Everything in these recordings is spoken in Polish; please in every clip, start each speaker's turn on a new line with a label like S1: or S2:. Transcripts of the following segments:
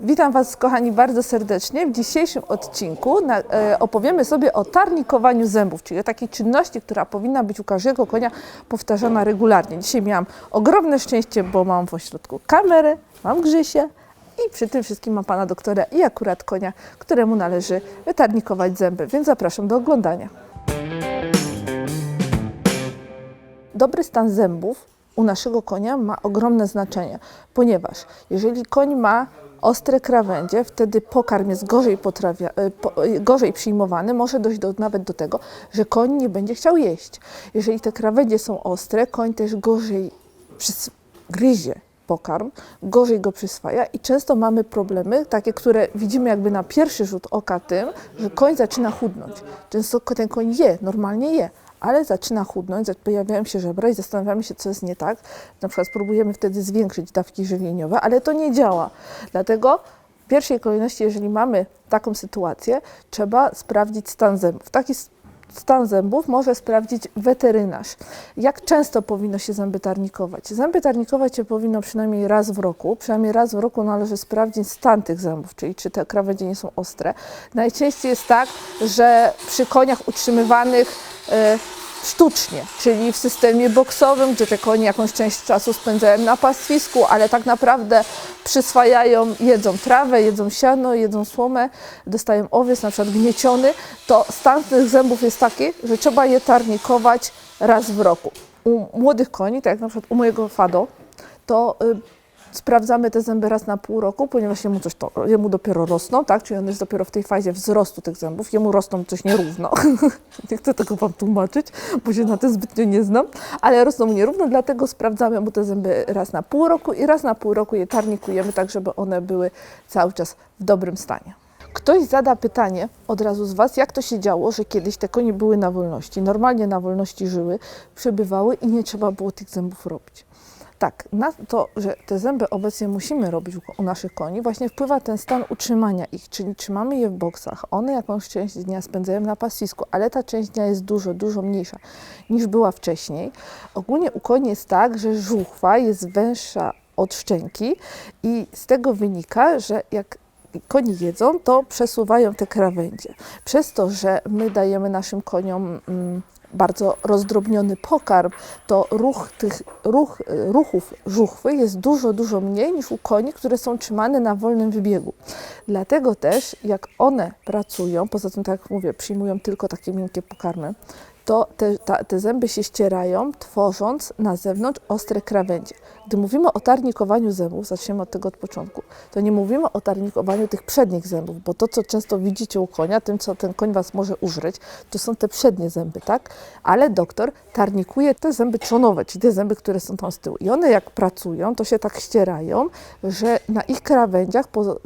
S1: Witam Was, kochani, bardzo serdecznie. W dzisiejszym odcinku na, e, opowiemy sobie o tarnikowaniu zębów, czyli o takiej czynności, która powinna być u każdego konia powtarzana regularnie. Dzisiaj miałam ogromne szczęście, bo mam w ośrodku kamerę, mam Grzysię i przy tym wszystkim mam Pana doktora i akurat konia, któremu należy wytarnikować zęby, więc zapraszam do oglądania. Dobry stan zębów u naszego konia ma ogromne znaczenie, ponieważ jeżeli koń ma ostre krawędzie, wtedy pokarm jest gorzej, potrawia, e, po, e, gorzej przyjmowany, może dojść do, nawet do tego, że koń nie będzie chciał jeść. Jeżeli te krawędzie są ostre, koń też gorzej gryzie pokarm, gorzej go przyswaja i często mamy problemy, takie, które widzimy jakby na pierwszy rzut oka tym, że koń zaczyna chudnąć. Często ten koń je, normalnie je, ale zaczyna chudnąć, pojawiają się żebra i zastanawiamy się, co jest nie tak. Na przykład spróbujemy wtedy zwiększyć dawki żywieniowe, ale to nie działa. Dlatego w pierwszej kolejności, jeżeli mamy taką sytuację, trzeba sprawdzić stan zębów. Taki stan zębów może sprawdzić weterynarz. Jak często powinno się zęby tarnikować? Zęby tarnikować się powinno przynajmniej raz w roku. Przynajmniej raz w roku należy sprawdzić stan tych zębów, czyli czy te krawędzie nie są ostre. Najczęściej jest tak, że przy koniach utrzymywanych e, sztucznie, czyli w systemie boksowym, gdzie te konie jakąś część czasu spędzają na pastwisku, ale tak naprawdę przyswajają, jedzą trawę, jedzą siano, jedzą słomę, dostają owiec, na przykład gnieciony, to stan tych zębów jest taki, że trzeba je tarnikować raz w roku. U młodych koni, tak jak na przykład u mojego Fado, to y, sprawdzamy te zęby raz na pół roku, ponieważ jemu coś to, jemu dopiero rosną, tak? Czyli on jest dopiero w tej fazie wzrostu tych zębów, jemu rosną coś nierówno. nie chcę tego Wam tłumaczyć, bo się na tym zbytnio nie znam, ale rosną nierówno, dlatego sprawdzamy mu te zęby raz na pół roku i raz na pół roku je tarnikujemy, tak żeby one były cały czas w dobrym stanie. Ktoś zada pytanie od razu z Was, jak to się działo, że kiedyś te konie były na wolności, normalnie na wolności żyły, przebywały i nie trzeba było tych zębów robić. Tak, na to, że te zęby obecnie musimy robić u, naszych koni, właśnie wpływa ten stan utrzymania ich, czyli trzymamy je w boksach. One jakąś część dnia spędzają na pastwisku, ale ta część dnia jest dużo, dużo mniejsza niż była wcześniej. Ogólnie u koni jest tak, że żuchwa jest węższa od szczęki i z tego wynika, że jak koni jedzą, to przesuwają te krawędzie. Przez to, że my dajemy naszym koniom mm, bardzo rozdrobniony pokarm, to ruch tych ruch, ruchów żuchwy jest dużo, dużo mniej niż u koni, które są trzymane na wolnym wybiegu. Dlatego też, jak one pracują, poza tym, tak jak mówię, przyjmują tylko takie miękkie pokarmy, to te, ta, te zęby się ścierają, tworząc na zewnątrz ostre krawędzie. Gdy mówimy o tarnikowaniu zębów, zaczniemy od tego od początku, to nie mówimy o tarnikowaniu tych przednich zębów, bo to, co często widzicie u konia, tym, co ten koń was może użreć, to są te przednie zęby, tak? Ale doktor tarnikuje te zęby trzonowe, czyli te zęby, które są tam z tyłu. I one jak pracują, to się tak ścierają, że na ich krawędziach pozo-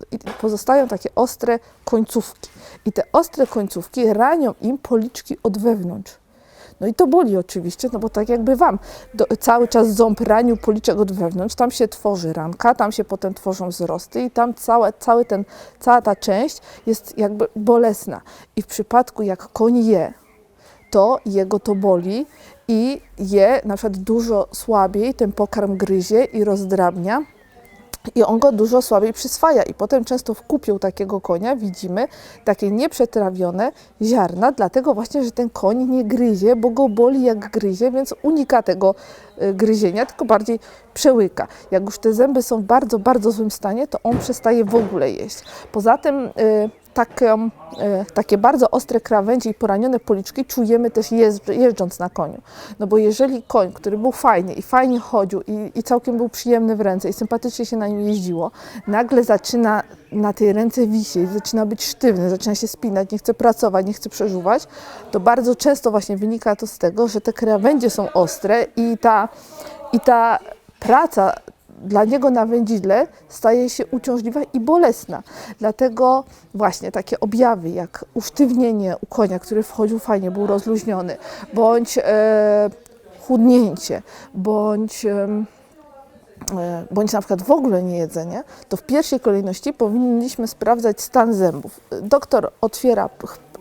S1: pozostają takie ostre końcówki. I te ostre końcówki ranią im policzki od wewnątrz. No i to boli oczywiście, no bo tak jakby Wam do, cały czas ząb ranił policzek od wewnątrz, tam się tworzy ranka, tam się potem tworzą wzrosty i tam całe, cały ten, cała ta część jest jakby bolesna. I w przypadku jak koń je, to jego to boli i je na przykład dużo słabiej, ten pokarm gryzie i rozdrabnia. I on go dużo słabiej przyswaja. I potem często w kupiu takiego konia widzimy takie nieprzetrawione ziarna, dlatego właśnie, że ten koń nie gryzie, bo go boli jak gryzie, więc unika tego y, gryzienia, tylko bardziej przełyka. Jak już te zęby są w bardzo, bardzo złym stanie, to on przestaje w ogóle jeść. Poza tym y, y, takie bardzo ostre krawędzie i poranione policzki czujemy też jeżdż, jeżdżąc na koniu. No bo jeżeli koń, który był fajny i fajnie chodził i, i całkiem był przyjemny w ręce i sympatycznie się na nim jeździło, nagle zaczyna na tej ręce wisieć, zaczyna być sztywny, zaczyna się spinać, nie chce pracować, nie chce przeżuwać, to bardzo często właśnie wynika to z tego, że te krawędzie są ostre i ta, i ta praca dla niego na wędzidle staje się uciążliwa i bolesna. Dlatego właśnie takie objawy jak usztywnienie u konia, który wchodził fajnie, był rozluźniony, bądź e, chudnięcie, bądź em, e, bądź na przykład w ogóle nie jedzenie, to w pierwszej kolejności powinniśmy sprawdzać stan zębów. Doktor otwiera,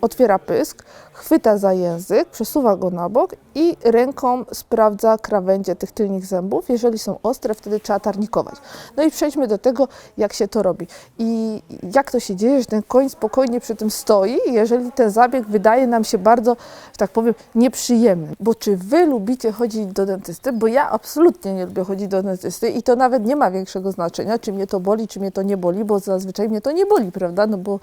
S1: otwiera pysk, chwyta za język, przesuwa go na bok i ręką sprawdza krawędzie tych tylnych zębów. Jeżeli są ostre, wtedy trzeba tarnikować. No i przejdźmy do tego, jak się to robi. I jak to się dzieje, że ten koń spokojnie przy tym stoi, jeżeli ten zabieg wydaje nam się bardzo, że tak powiem, nieprzyjemny. Bo czy wy lubicie chodzić do dentysty? Bo ja absolutnie nie lubię chodzić do dentysty i to nawet nie ma większego znaczenia, czy mnie to boli, czy mnie to nie boli, bo zazwyczaj mnie to nie boli, prawda? No bo,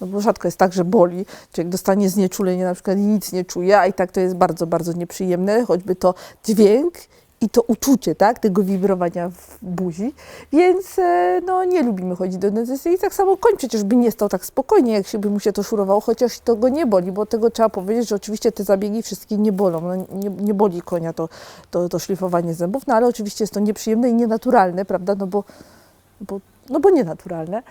S1: no bo rzadko jest tak, że boli. Człowiek dostanie znieczulenie na przykład nic nie czuje, a i tak to jest bardzo, bardzo nieprzyjemne, choćby to dźwięk i to uczucie, tak, tego wibrowania w buzi, więc e, no, nie lubimy chodzić do dentysty i tak samo koń przecież by nie stał tak spokojnie, jak się by mu się to szurowało, chociaż to go nie boli, bo tego trzeba powiedzieć, że oczywiście te zabiegi wszystkie nie bolą, no, nie, nie boli konia to, to, to szlifowanie zębów, no ale oczywiście jest to nieprzyjemne i nienaturalne, prawda, no bo, bo, no bo nienaturalne.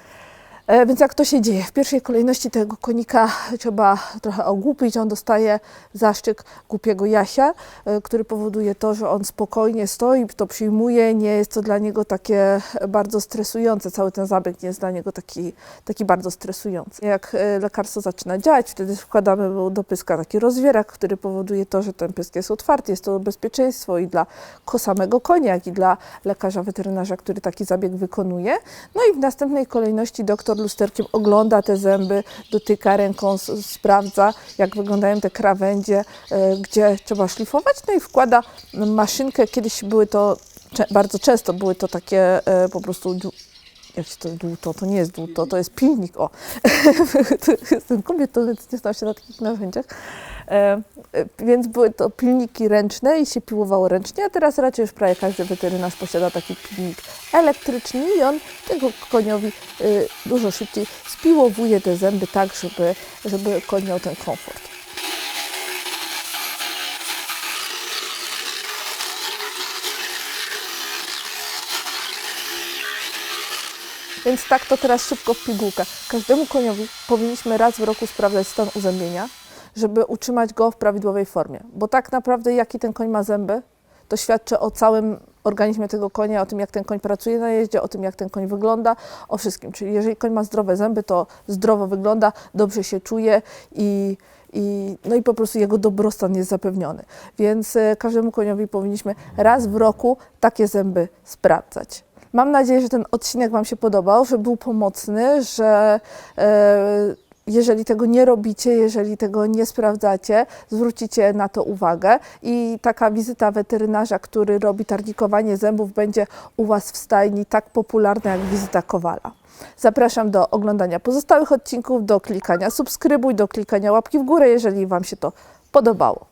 S1: E, Więc jak to się dzieje? W pierwszej kolejności tego konika trzeba trochę ogłupić. On dostaje zaszczyk głupiego Jasia, e, który powoduje to, że on spokojnie stoi, to przyjmuje. Nie jest to dla niego takie bardzo stresujące. Cały ten zabieg nie jest dla niego taki, taki bardzo stresujący. Jak e, lekarstwo zaczyna działać, wtedy wkładamy mu do pyska taki rozwierak, który powoduje to, że ten pysk jest otwarty. Jest to bezpieczeństwo i dla samego konia, jak i dla lekarza weterynarza, który taki zabieg wykonuje. No i w następnej kolejności doktor lusterkiem ogląda te zęby, dotyka ręką, sprawdza, jak wyglądają te krawędzie, e, gdzie trzeba szlifować, no i wkłada maszynkę. Kiedyś były to, bardzo często były to takie e, po prostu jak się to dłuto, to nie jest dłuto, to jest pilnik, o. Jestem kobietą, więc nie znam się na takich narzędziach. E, e, więc były to pilniki ręczne i się piłowało ręcznie, a teraz raczej już prawie każdy weterynarz posiada taki pilnik elektryczny i on tego koniowi y, dużo szybciej spiłowuje te zęby tak, żeby, żeby koń miał ten komfort. Więc tak to teraz szybko w pigułkę. Każdemu koniowi powinniśmy raz w roku sprawdzać stan uzębienia, żeby utrzymać go w prawidłowej formie. Bo tak naprawdę jaki ten koń ma zęby, to świadczy o całym organizmie tego konia, o tym jak ten koń pracuje na jeździe, o tym jak ten koń wygląda, o wszystkim. Czyli jeżeli koń ma zdrowe zęby, to zdrowo wygląda, dobrze się czuje i, i, no i po prostu jego dobrostan jest zapewniony. Więc e, każdemu koniowi powinniśmy raz w roku takie zęby sprawdzać. Mam nadzieję, że ten odcinek Wam się podobał, że był pomocny, że e, jeżeli tego nie robicie, jeżeli tego nie sprawdzacie, zwrócicie na to uwagę i taka wizyta weterynarza, który robi tarnikowanie zębów, będzie u Was w stajni tak popularna jak wizyta kowala. Zapraszam do oglądania pozostałych odcinków, do klikania subskrybuj, do klikania łapki w górę, jeżeli Wam się to podobało.